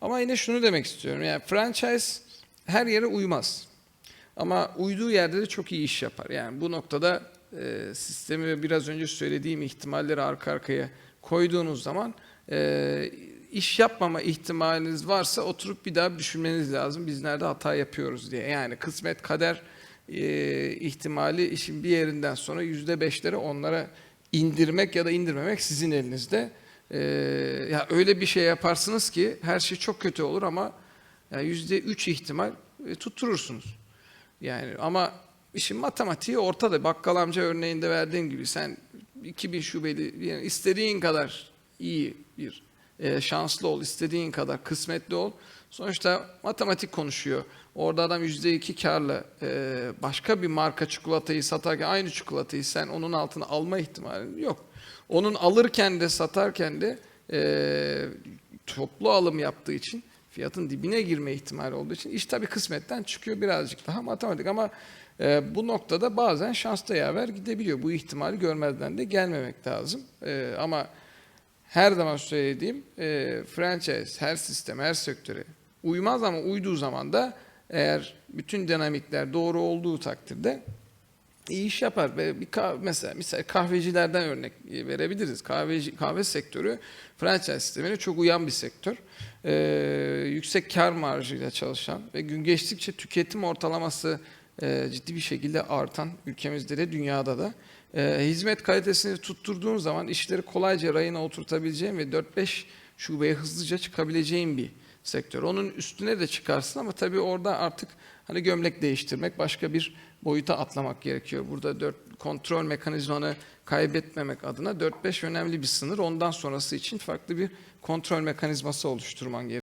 Ama yine şunu demek istiyorum. Yani franchise her yere uymaz. Ama uyduğu yerde de çok iyi iş yapar. Yani bu noktada e, sistemi ve biraz önce söylediğim ihtimalleri arka arkaya koyduğunuz zaman e, iş yapmama ihtimaliniz varsa oturup bir daha düşünmeniz lazım. Biz nerede hata yapıyoruz diye. Yani kısmet, kader e, ihtimali işin bir yerinden sonra yüzde beşlere onlara indirmek ya da indirmemek sizin elinizde. E, ya öyle bir şey yaparsınız ki her şey çok kötü olur ama yüzde üç ihtimal e, tutturursunuz. Yani ama işin matematiği ortada. Bakkal amca örneğinde verdiğim gibi sen 2000 şubeli yani istediğin kadar iyi bir e, şanslı ol, istediğin kadar kısmetli ol. Sonuçta matematik konuşuyor. Orada adam %2 karla e, başka bir marka çikolatayı satarken aynı çikolatayı sen onun altına alma ihtimalin yok. Onun alırken de satarken de e, toplu alım yaptığı için fiyatın dibine girme ihtimali olduğu için iş tabii kısmetten çıkıyor birazcık daha matematik ama e, bu noktada bazen şans da yaver gidebiliyor. Bu ihtimali görmezden de gelmemek lazım. E, ama her zaman söylediğim e, franchise her sistem, her sektöre uymaz ama uyduğu zaman da eğer bütün dinamikler doğru olduğu takdirde iyi iş yapar ve bir kah- mesela mesela kahvecilerden örnek verebiliriz. Kahveci kahve sektörü franchise sistemine çok uyan bir sektör. Ee, yüksek kar marjıyla çalışan ve gün geçtikçe tüketim ortalaması e, ciddi bir şekilde artan ülkemizde de dünyada da e, hizmet kalitesini tutturduğun zaman işleri kolayca rayına oturtabileceğin ve 4-5 şubeye hızlıca çıkabileceğin bir sektör. Onun üstüne de çıkarsın ama tabii orada artık hani gömlek değiştirmek başka bir boyuta atlamak gerekiyor. Burada dört kontrol mekanizmanı kaybetmemek adına 4-5 önemli bir sınır. Ondan sonrası için farklı bir kontrol mekanizması oluşturman gerekiyor.